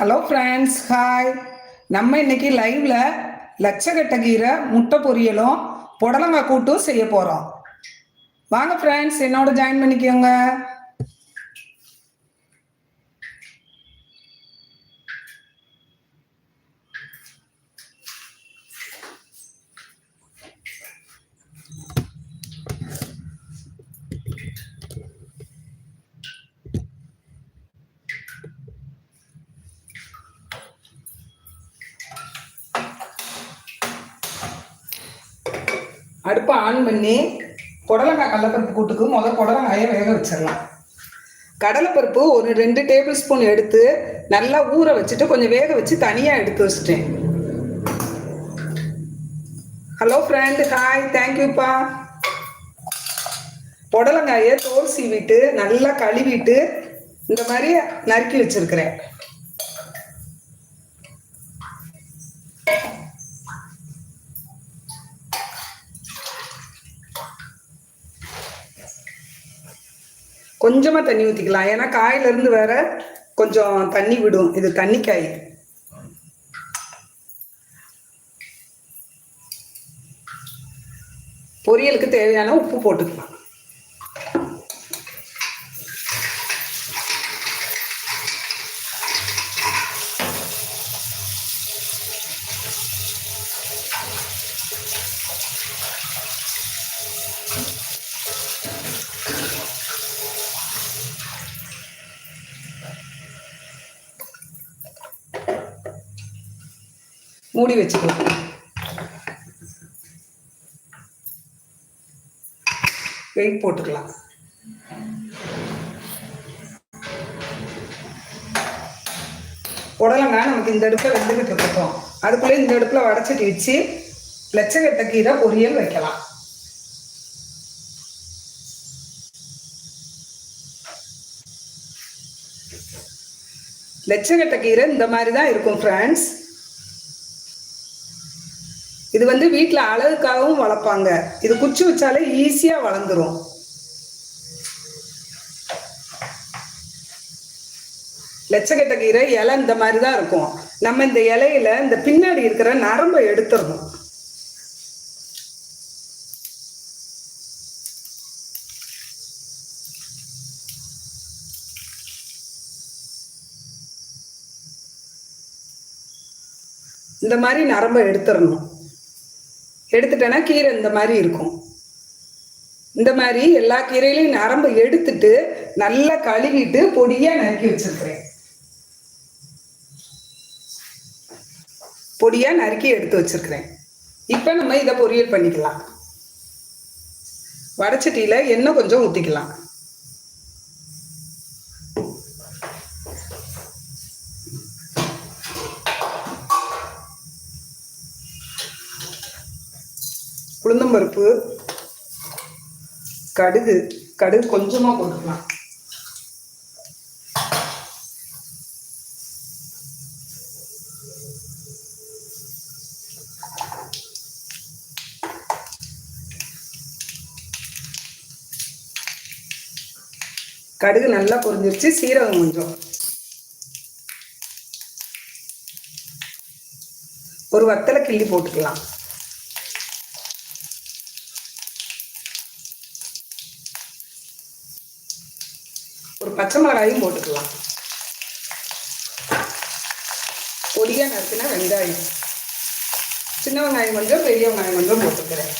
Hello friends hi நம்ம இன்னைக்கு லைவ்ல லட்சக்கட்ட கீரை முட்டை பொரியலும் புடலங்காய் கூட்டும் செய்ய போகிறோம் வாங்க ஃப்ரெண்ட்ஸ் என்னோட ஜாயின் பண்ணிக்கோங்க அடுப்பை ஆன் பண்ணி புடலங்காய் கடலைப்பருப்பு கூட்டுக்கு முதல் புடலங்காயை வேக வச்சிடலாம். கடலைப்பருப்பு ஒரு ரெண்டு டேபிள் ஸ்பூன் எடுத்து நல்லா ஊற வச்சுட்டு கொஞ்சம் வேக வச்சு தனியாக எடுத்து வச்சிட்டேன். ஹலோ ஃப்ரெண்டு ஹாய் தேங்க்யூப்பா புடலங்காயை தோல் சீவிட்டு நல்லா கழுவிட்டு இந்த மாதிரி நறுக்கி வச்சிருக்கிறேன். கொஞ்சமாக தண்ணி ஊற்றிக்கலாம் ஏன்னா காயிலேருந்து வேற கொஞ்சம் தண்ணி விடும். இது தண்ணிக்காய். பொரியலுக்கு தேவையான உப்பு போட்டுக்கலாம். மூடி வச்சுக்கோங்க வெயிட் போட்டுக்கலாம். புடலங்காய் நமக்கு இந்த அடுப்பில் வெந்துக்கிட்டு இருக்கட்டும் அதுக்குள்ளே இந்த அடுப்பில் வடச்சட்டி வச்சு லட்சக்கட்ட கீரை பொரியல் வைக்கலாம். லட்சக்கட்ட கீரை இந்த மாதிரி தான் இருக்கும் ஃப்ரெண்ட்ஸ் இது வந்து வீட்டில் அழகுக்காகவும் வளர்ப்பாங்க. இது குச்சி வச்சாலே ஈஸியாக வளர்ந்துரும். லட்சக்கட்ட கீரை இலை இந்த மாதிரி தான் இருக்கும். நம்ம இந்த இலையில இந்த பின்னாடி இருக்கிற நரம்பை எடுத்துடணும். இந்த மாதிரி நரம்பை எடுத்துடணும். எடுத்துட்டேன்னா கீரை இந்த மாதிரி இருக்கும். இந்த மாதிரி எல்லா கீரையிலையும் நரம்பு எடுத்துட்டு நல்லா கழுவிட்டு பொடியா நறுக்கி வச்சிருக்கிறேன். பொடியா நறுக்கி எடுத்து வச்சிருக்கிறேன். இப்போ நம்ம இதை பொரியல் பண்ணிக்கலாம். வடச்சட்டியில எண்ணெய் கொஞ்சம் ஊற்றிக்கலாம் உளுந்தம்பருப்பு கடுகு கடுகு கொஞ்சமாக போட்டுக்கலாம். கடுகு நல்லா பொரிஞ்சிருச்சு சீரகம் கொஞ்சம். ஒரு வத்தலை கிள்ளி போட்டுக்கலாம். பச்சை மிளகாயும் போட்டுக்கலாம். பொடியாக நறுக்கினா வெங்காயம். சின்ன வெங்காயம் கொஞ்சம் பெரிய வெங்காயம் கொஞ்சம் போட்டுக்கிறேன்.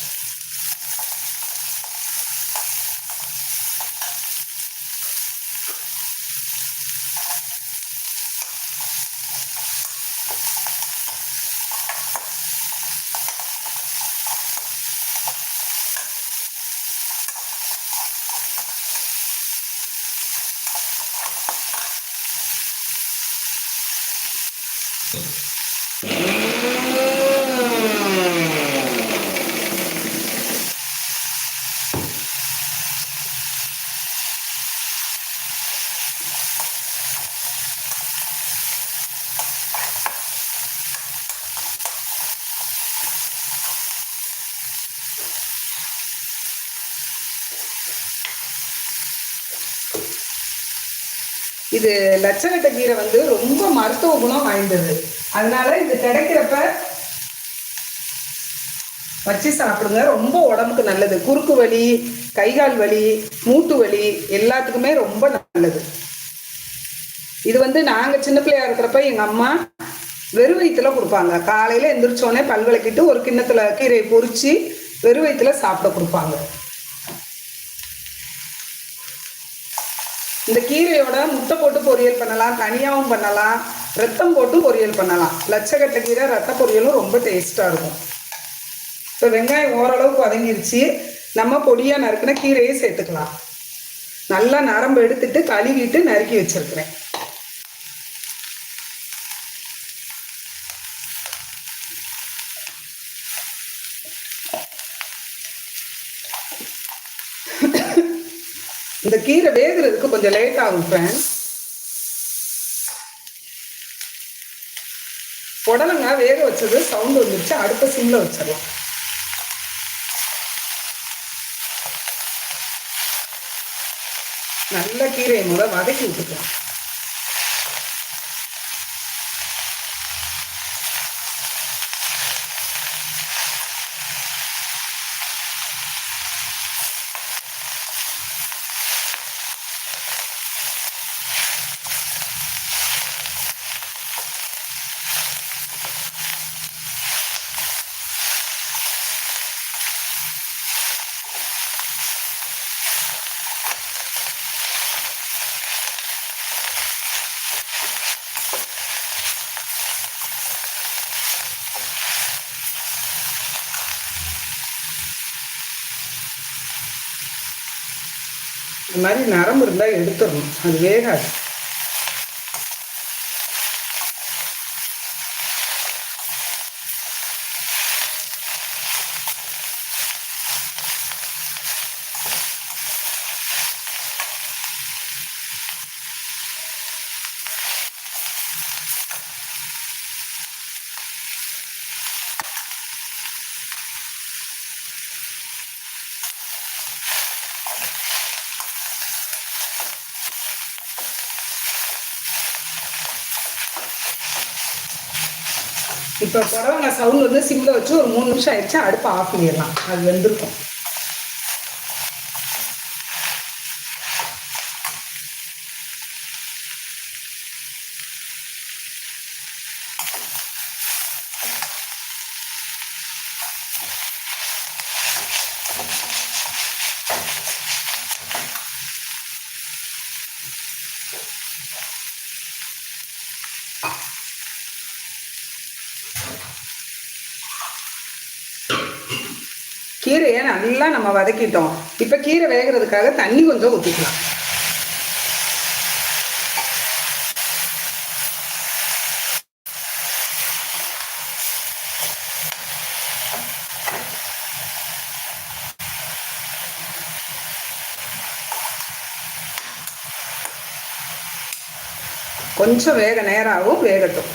இது லட்சக்கட்ட கீரை வந்து ரொம்ப மருத்துவ குணம் வாய்ந்தது. அதனால இது கிடைக்கிறப்ப வச்சு சாப்பிடுங்க. ரொம்ப உடம்புக்கு நல்லது. குறுக்கு வலி கைகால் வலி மூட்டு வலி எல்லாத்துக்குமே ரொம்ப நல்லது. இது வந்து நாங்க சின்ன பிள்ளையா இருக்கிறப்ப எங்க அம்மா வெறும் வயிற்றுல கொடுப்பாங்க. காலையில எந்திரிச்சோடனே பல் விளக்கிட்டு ஒரு கிண்ணத்துல கீரையை பொறிச்சு வெறும் வயிற்றுல சாப்பிட கொடுப்பாங்க. இந்த கீரையோட முட்டை போட்டு பொரியல் பண்ணலாம் தனியாகவும் பண்ணலாம் ரத்தம் போட்டு பொரியல் பண்ணலாம். லட்சக்கட்டை கீரை ரத்த பொரியலும் ரொம்ப டேஸ்ட்டாக இருக்கும். இப்போ வெங்காயம் ஓரளவுக்கு வதங்கிருச்சு. நம்ம பொடியாக நறுக்கின கீரையை சேர்த்துக்கலாம். நல்லா நரம்பு எடுத்துட்டு கழுவிட்டு நறுக்கி வச்சுருக்குறேன் இந்த கீரை வேகிறதுக்கு கொஞ்சம் லேட் ஆகும் ஃப்ரெண்ட்ஸ் புடலங்காய் வேக வச்சது சவுண்ட் வந்துருச்சு. அடுத்த சிம்ல வச்சிடலாம். நல்ல கீரையை முத வதக்கி விட்டுக்கலாம். இந்த மாதிரி நரம்பு இருந்தால் எடுத்துடணும். அது வேகாது. இப்போ புடவங்க சவுண்ட் வந்து சிம்மில் வச்சு ஒரு மூணு நிமிஷம் ஆயிடுச்சு அடுப்பு ஆஃப் பண்ணிடலாம். அது வெந்திருக்கும் கீரையை நல்லா நம்ம வதக்கிட்டோம். இப்போ கீரை வேகிறதுக்காக தண்ணி கொஞ்சம் ஊற்றிக்கலாம் கொஞ்சம் வேக நேரம் ஆகும் வேகட்டும்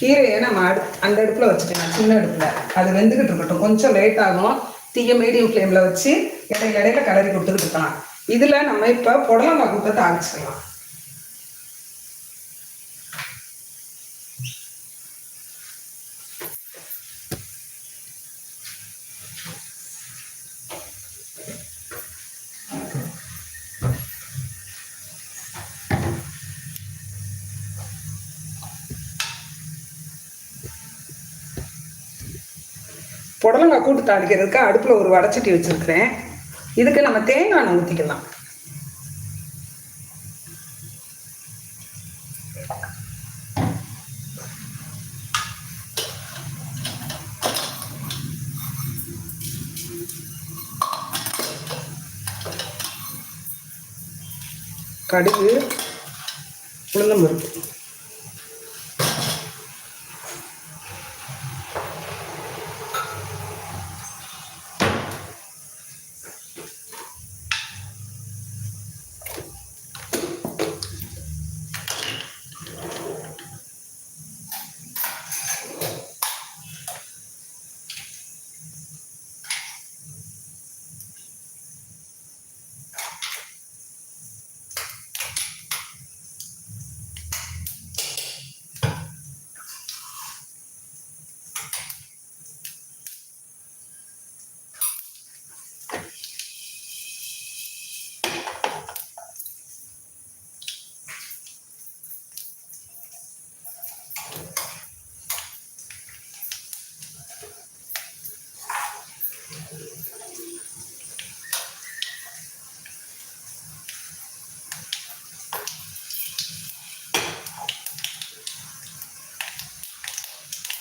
கீரையை நம்ம அடு அந்த அடுப்பில் வச்சுட்டேன் சின்ன அடுப்பில். அது வெந்துக்கிட்டு இருக்கட்டும். கொஞ்சம் லேட் ஆகும் தீய மீடியம் ஃப்ளேமில் வச்சு இடையில இடையில கலரி கொடுத்துக்கிட்டு இருக்கலாம். இதில் நம்ம இப்போ புடலங்காய் கூட்டத்தை தாளிச்சிக்கலாம். புடலங்காய் கூட்டு தாளிக்கிறதுக்கு அடுப்பில் ஒரு வடச்சட்டி வச்சுருக்கிறேன். இதுக்கு நம்ம தேங்காய் எண்ணெய் ஊற்றிக்கலாம் கடுகு உளுந்தம்பருப்பு.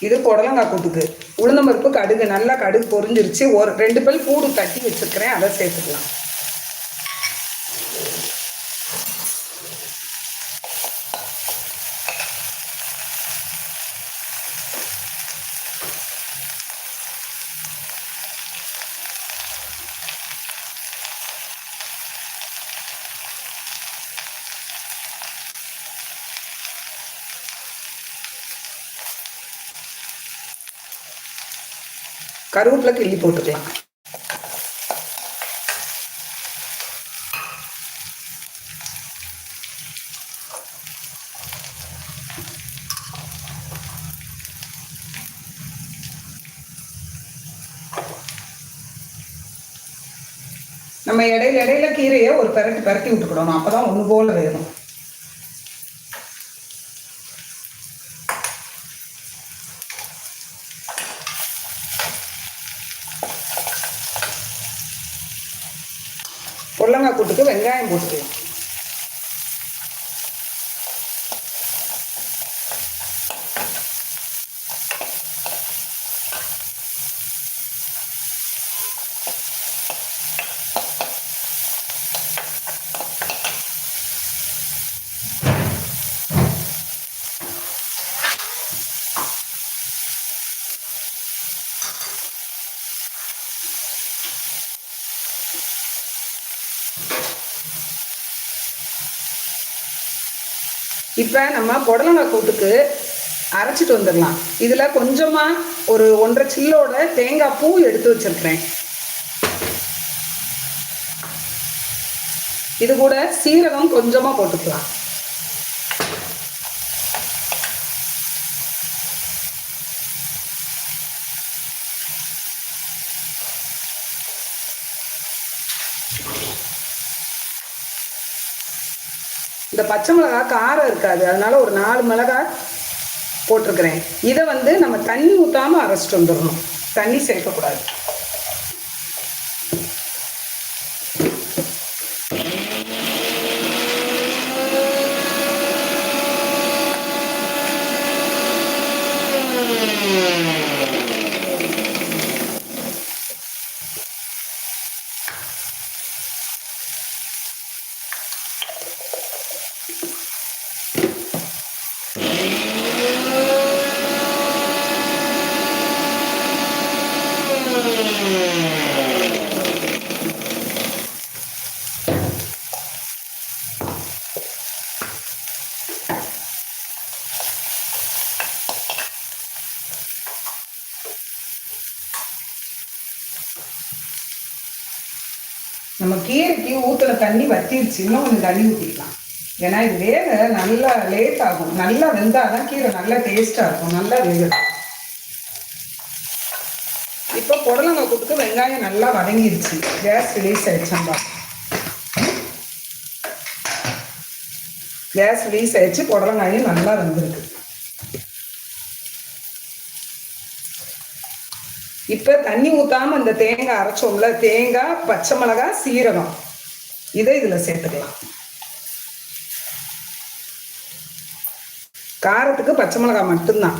இது புடலங்காய் கூட்டுக்கு உளுந்தம்பருப்பு கடுகு நல்லா கடுகு பொரிஞ்சிருச்சு. ஒரு ரெண்டு பல் பூடு தட்டி வச்சுருக்கிறேன் அதை சேர்த்துக்கலாம். கருவேப்பிலை கிள்ளி போட்டுக்கலாம் நம்ம இடையில இடையில கீரையை ஒரு பெரட்டி பரட்டி விட்டுக்கிடணும் அப்பதான் ஒன்று போல வேணும். பொடலங்காய் கூட்டுக்கு வெங்காயம் போட்டுக்கலாம் இப்போ நம்ம புடலங்காய் கூட்டுக்கு அரைச்சிட்டு வந்துடலாம். இதில் கொஞ்சமாக ஒரு ஒன்றரை சில்லோட தேங்காய் பூ எடுத்து வச்சிருக்கிறேன். இது கூட சீரகம் கொஞ்சமாக போட்டுக்கலாம். இந்த பச்சை மிளகா காரம் இருக்காது. அதனால ஒரு நாலு மிளகாய் போட்டிருக்கிறேன். இதை வந்து நம்ம தண்ணி ஊற்றாம அரைச்சிட்டு வந்துடணும். தண்ணி சேர்க்கக்கூடாது. நம்ம கீரைக்கு ஊற்றுல தண்ணி வத்திருச்சு. இன்னும் கொஞ்சம் தண்ணி ஊற்றிக்கலாம் ஏன்னா இது வேக நல்லா லேட் ஆகும். நல்லா வெந்தாதான் கீரை நல்லா டேஸ்ட்டாக இருக்கும். நல்லா வேகணும் இப்போ புடலங்காய் கூட்டுக்கு வெங்காயம் நல்லா வதங்கிருச்சு. கேஸ் ரிலீஸ் ஆயிடுச்சம்பா கேஸ் ரிலீஸ் ஆயிடுச்சு. புடலங்காயும் நல்லா வெந்திருக்கு. இப்போ தண்ணி ஊத்தாம இந்த தேங்காய் அரைச்சோம்ல தேங்காய் பச்சை மிளகாய் சீரகம். இதை இதுல சேர்த்துக்கலாம். காரத்துக்கு பச்சை மிளகாய் மட்டும்தான்.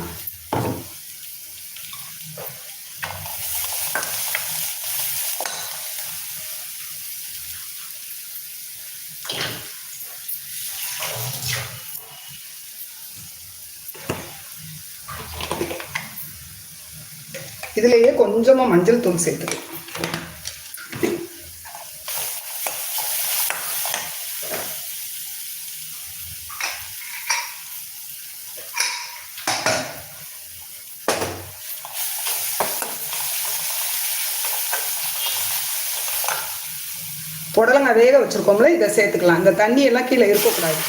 இதுலயே கொஞ்சமாக மஞ்சள் தூள் சேர்த்துக்கலாம் புடலங்காய் வேக வச்சுருக்கோம்ல இதை சேர்த்துக்கலாம். இந்த தண்ணி எல்லாம் கீழே இருக்கக்கூடாது.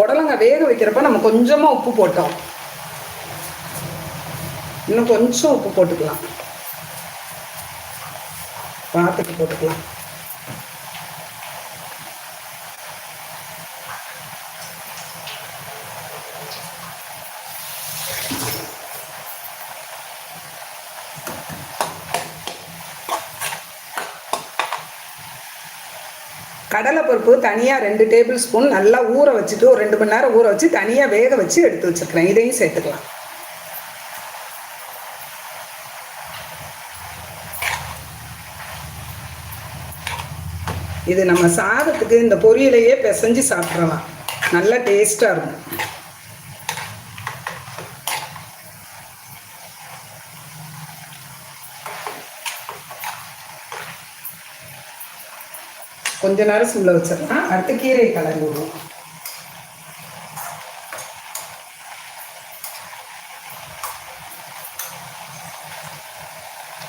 புடலங்க வேக வைக்கிறப்ப நம்ம கொஞ்சமாக உப்பு போட்டோம். இன்னும் கொஞ்சம் உப்பு போட்டுக்கலாம். பார்த்துட்டு போட்டுக்கலாம். கடலைப்பருப்பு தனியாக ரெண்டு டேபிள் ஸ்பூன் நல்லா ஊற வச்சுட்டு ஒரு ரெண்டு மணி நேரம் ஊற வச்சு தனியாக வேக வச்சு எடுத்து வச்சுருக்கிறேன். இதையும் சேர்த்துக்கலாம். இது நம்ம சாதத்துக்கு இந்த பொரியலையே பிசைஞ்சு சாப்பிட்றலாம் நல்லா டேஸ்ட்டாக இருக்கும். கொஞ்ச நேரம் சுள்ள வச்சிடலாம். அடுத்து கீரையை கலந்து விடுவோம்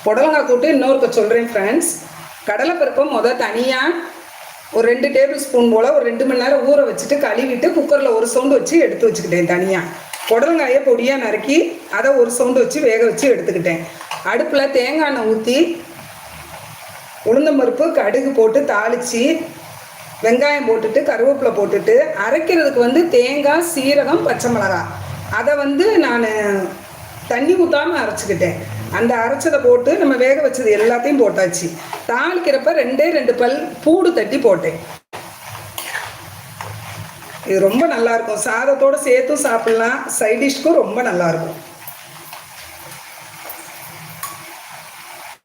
புடலங்காய் கூட்டு இன்னொருக்க சொல்கிறேன் ஃப்ரெண்ட்ஸ் கடலைப்பருப்பை மொதல் தனியாக ஒரு ரெண்டு டேபிள் ஸ்பூன் போல் ஒரு ரெண்டு மணி நேரம் ஊற வச்சுட்டு கழுவிட்டு குக்கரில் ஒரு சவுண்டு வச்சு எடுத்து வச்சுக்கிட்டேன் தனியாக புடலங்காயை பொடியாக நறுக்கி அதை ஒரு சவுண்டு வச்சு வேக வச்சு எடுத்துக்கிட்டேன். அடுப்பில் தேங்காய் எண்ணெய் ஊற்றி உளுந்தம்பருப்பு கடுகு போட்டு தாளித்து வெங்காயம் போட்டுட்டு கருவேப்பிலை போட்டுட்டு அரைக்கிறதுக்கு வந்து தேங்காய் சீரகம் பச்சை மிளகாய். அதை வந்து நான் தண்ணி ஊற்றாமல் அரைச்சிக்கிட்டேன். அந்த அரைச்சதை போட்டு நம்ம வேக வச்சது எல்லாத்தையும் போட்டாச்சு. தாளிக்கிறப்ப ரெண்டே ரெண்டு பல் பூடு தட்டி போட்டேன். இது ரொம்ப நல்லாயிருக்கும் சாதத்தோடு சாதத்தோட சேர்த்தும் சாப்பிட்லாம். சைடிஷ்க்கும் ரொம்ப நல்லாயிருக்கும்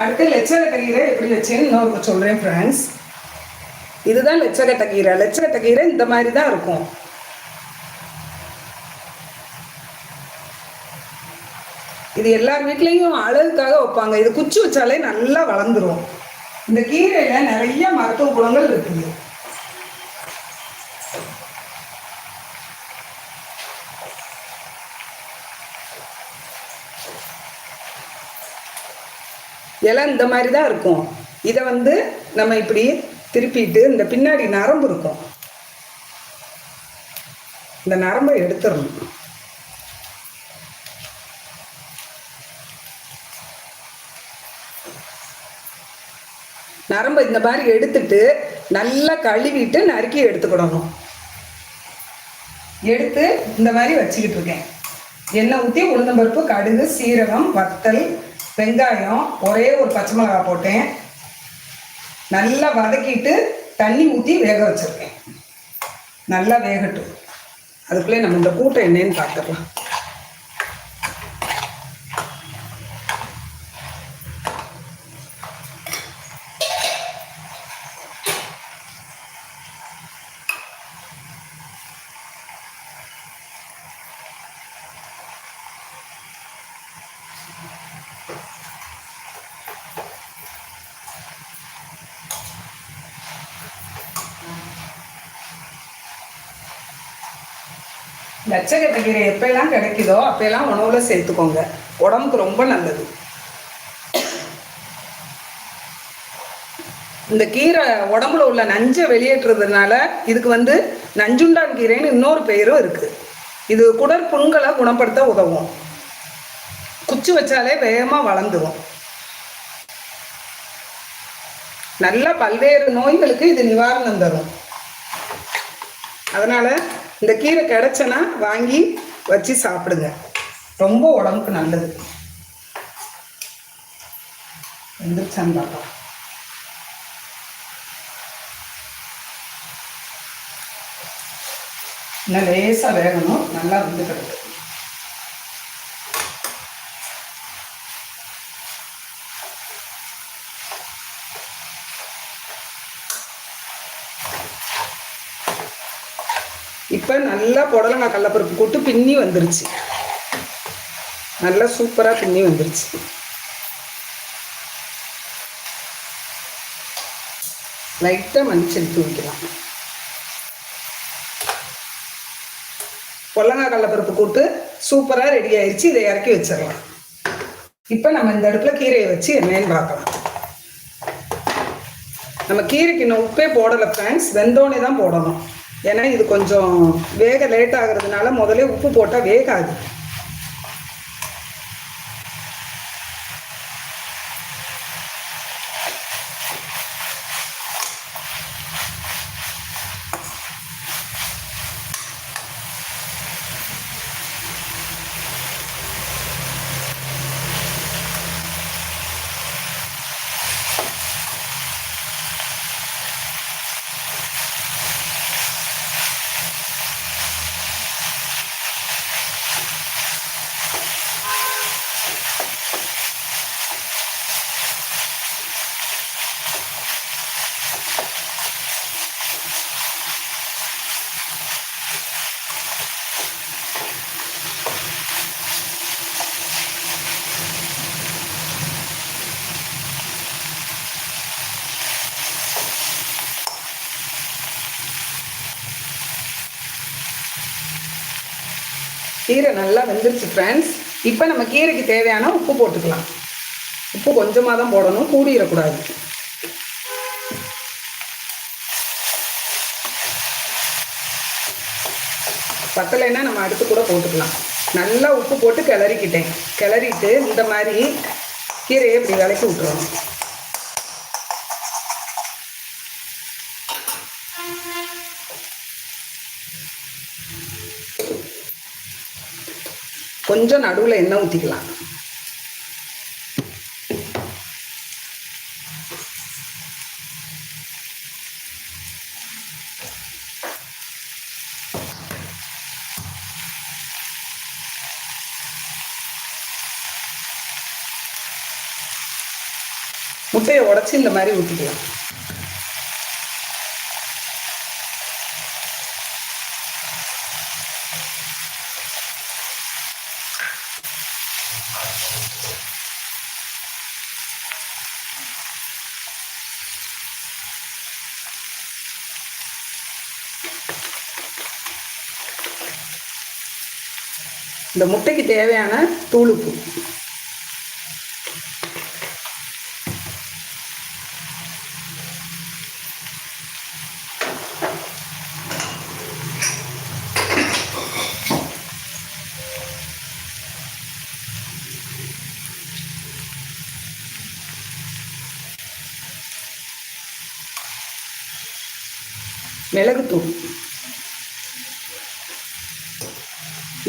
அடுத்து லட்சக கீரை எப்படி வச்சேன்னு இன்னொரு சொல்கிறேன் ஃப்ரெண்ட்ஸ் இதுதான் லெச்சகட்டை கீரை லெச்சகட்டை கீரை இந்த மாதிரி தான் இருக்கும். இது எல்லார் வீட்லேயும் அழகுக்காக வைப்பாங்க. இது குச்சி வச்சாலே நல்லா வளர்ந்துரும். இந்த கீரையில் நிறைய மருத்துவ குணங்கள் இருக்குது. இலை இந்த மாதிரி தான் இருக்கும். இதை வந்து நம்ம இப்படி திருப்பிட்டு இந்த பின்னாடி நரம்பு இருக்கும். இந்த நரம்பை எடுத்துடணும். நரம்பை இந்த மாதிரி எடுத்துட்டு நல்லா கழுவிட்டு நறுக்கி எடுத்துக்கிடணும். எடுத்து இந்த மாதிரி வச்சுக்கிட்டு இருக்கேன். எண்ணெய் ஊற்றி உளுந்தம்பருப்பு கடுகு சீரகம் வத்தல் வெங்காயம் ஒரே ஒரு பச்சை மிளகாய் போட்டேன். நல்லா வதக்கிட்டு தண்ணி ஊற்றி வேக வச்சுருக்கேன். நல்லா வேகட்டும். அதுக்குள்ளே நம்ம இந்த கூட்டம் என்னன்னு பார்த்துக்கலாம். லட்சக்கட்டை கீரை எப்பெல்லாம் கிடைக்குதோ அப்பெல்லாம் உணவில் சேர்த்துக்கோங்க. உடம்புக்கு ரொம்ப நல்லது. இந்த கீரை உடம்புல உள்ள நஞ்சை வெளியேற்றுறதுனால இதுக்கு வந்து நஞ்சுண்டான் கீரைன்னு இன்னொரு பெயரும் இருக்கு. இது குடற்புண்களை குணப்படுத்த உதவும். குச்சி வச்சாலே வேகமாக வளர்ந்துடும் நல்ல பல்வேறு நோய்களுக்கு இது நிவாரணம் தரும். அதனால இந்த கீரை கிடைச்சனா வாங்கி வச்சு சாப்பிடுங்க. ரொம்ப உடம்புக்கு நல்லது. எந்திரிச்சான்னு பார்க்கலாம் இன்னும் லேசாக வேகணும். நல்லா வந்து கிடக்கு நல்லா புடலங்காய் கடலப்பருப்பு போட்டு பின்னி வந்துருச்சு. நல்லா சூப்பராக பின்னி வந்துருச்சு. லைட்டாக மஞ்சள் தூக்கிக்கலாம் பொல்லங்காய் கடலப்பருப்பு கூட்டு சூப்பராக ரெடி ஆயிடுச்சு இதை இறக்கி வச்சிடலாம். இப்போ நம்ம இந்த அடுப்பில் கீரையை வச்சு என்னன்னு பார்க்கலாம். நம்ம கீரைக்கு இன்னும் உப்பே போடலை ஃப்ரெண்ட்ஸ் வெந்தோடனே தான் போடணும். ஏன்னா இது கொஞ்சம் வேக லேட் ஆகுறதுனால முதல்ல உப்பு போட்டால் வேகாது. கீரை நல்லா வெந்துருச்சு ஃப்ரெண்ட்ஸ் இப்போ நம்ம கீரைக்கு தேவையான உப்பு போட்டுக்கலாம். உப்பு கொஞ்சமாக தான் போடணும் கூடிடக்கூடாது. பத்தலைன்னா நம்ம அடுத்து கூட போட்டுக்கலாம். நல்லா உப்பு போட்டு கிளறிக்கிட்டேன். கிளறிட்டு இந்த மாதிரி கீரையை இப்படி விளக்கி விட்டுருவோம் கொஞ்சம் நடுவில் எண்ணெய் ஊற்றிக்கலாம் முட்டையை உடச்சி இந்த மாதிரி ஊற்றிக்கலாம் இந்த முட்டைக்கு தேவையான தூளுப்பு. மிளகுத்தூள்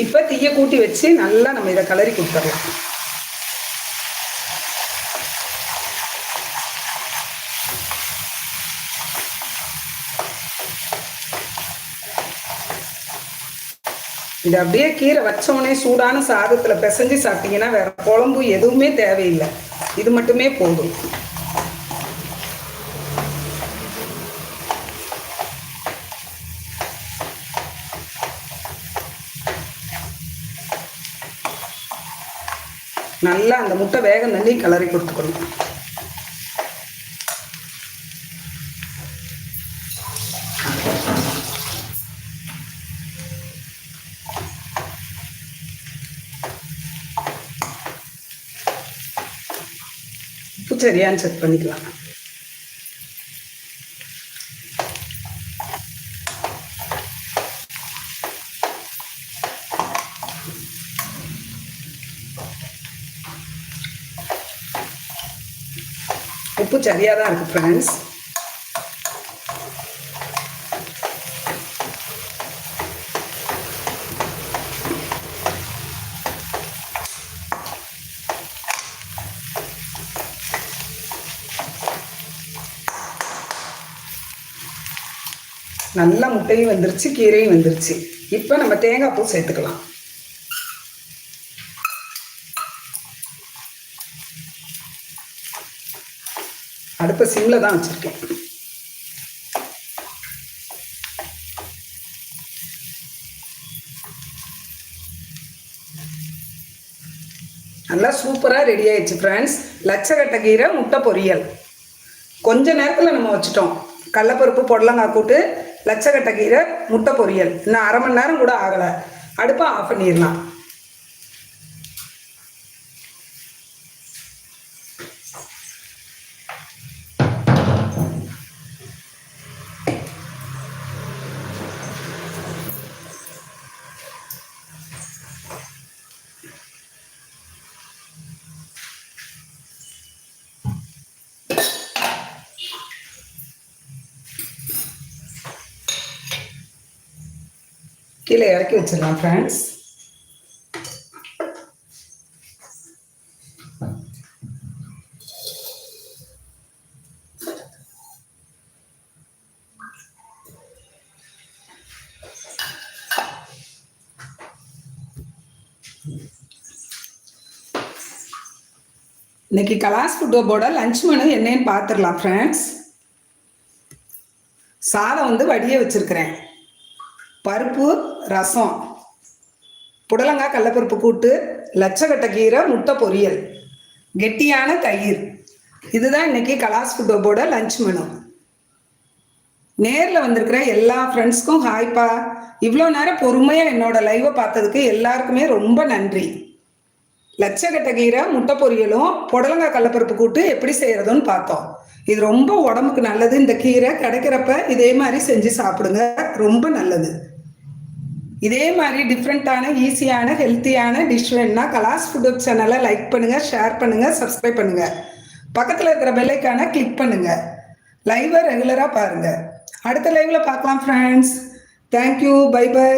இப்போ தீயை கூட்டி வச்சு நல்லா நம்ம இதை கலரி கொடுத்துடலாம். இது அப்படியே கீரை வச்சோடனே சூடான சாதத்தில் பிசைஞ்சு சாப்பிட்டீங்கன்னா வேற குழம்பு எதுவுமே தேவையில்லை. இது மட்டுமே போதும். நல்லா அந்த முட்டை வேகம் தண்ணி கிளறி கொடுத்துக்கணும். உப்பு சரியான்னு செக் பண்ணிக்கலாம். சரியாக தான் இருக்குது ஃப்ரெண்ட்ஸ் நல்லா முட்டையும் வந்துருச்சு கீரையும் வந்துருச்சு. இப்போ நம்ம தேங்காய் பூ சேர்த்துக்கலாம். அடுப்பை சிம்மில் தான் வச்சுருக்கேன். நல்லா சூப்பராக ரெடி ஆயிடுச்சு ஃப்ரெண்ட்ஸ் லட்சக்கட்டை கீரை முட்டை பொரியல். கொஞ்ச நேரத்தில் நம்ம வச்சுட்டோம். கடலப்பருப்பு புடலங்காய் கூட்டு லட்சக்கட்டை கீரை முட்டை பொரியல். இன்னும் அரை மணி நேரம் கூட ஆகலை. அடுப்பை ஆஃப் பண்ணிடலாம். கீழே இறக்கி வச்சிடலாம் ஃப்ரெண்ட்ஸ் இன்னைக்கு கலாஸ் ஃபுட்டோபோட லஞ்ச் மெனு என்னன்னு பார்த்துடலாம் ஃப்ரெண்ட்ஸ் சாதம் வந்து வடிய வச்சிருக்கிறேன். பருப்பு ரசம். புடலங்காய் கடலப்பருப்பு கூட்டு லட்சக்கட்ட கீரை முட்டை பொரியல். கெட்டியான தயிர். இதுதான் இன்னைக்கு கலாஸ் ஃபுட்டோபோட லஞ்ச் மெனு நேரில் வந்திருக்கிற எல்லா ஃப்ரெண்ட்ஸ்க்கும் ஹாய்ப்பா இவ்வளோ நேரம் பொறுமையாக என்னோட லைவை பார்த்ததுக்கு எல்லாருக்குமே ரொம்ப நன்றி. லட்சக்கட்ட கீரை முட்டை பொரியலும் புடலங்காய் கடலப்பருப்பு கூட்டு எப்படி செய்யறதுன்னு பார்த்தோம். இது ரொம்ப உடம்புக்கு நல்லது. இந்த கீரை கிடைக்கிறப்ப இதே மாதிரி செஞ்சு சாப்பிடுங்க. ரொம்ப நல்லது. இதே மாதிரி டிஃப்ரெண்ட்டான ஈஸியான ஹெல்த்தியான டிஷ் வேணும்னா கலாஸ் ஃபுட் சேனலை லைக் பண்ணுங்க ஷேர் பண்ணுங்க சப்ஸ்கிரைப் பண்ணுங்க. பக்கத்தில் இருக்கிற பெல்லைக்கான கிளிக் பண்ணுங்க. லைவை ரெகுலராக பாருங்க. அடுத்த லைவ்ல பார்க்கலாம் ஃப்ரெண்ட்ஸ் தேங்க்யூ பை பை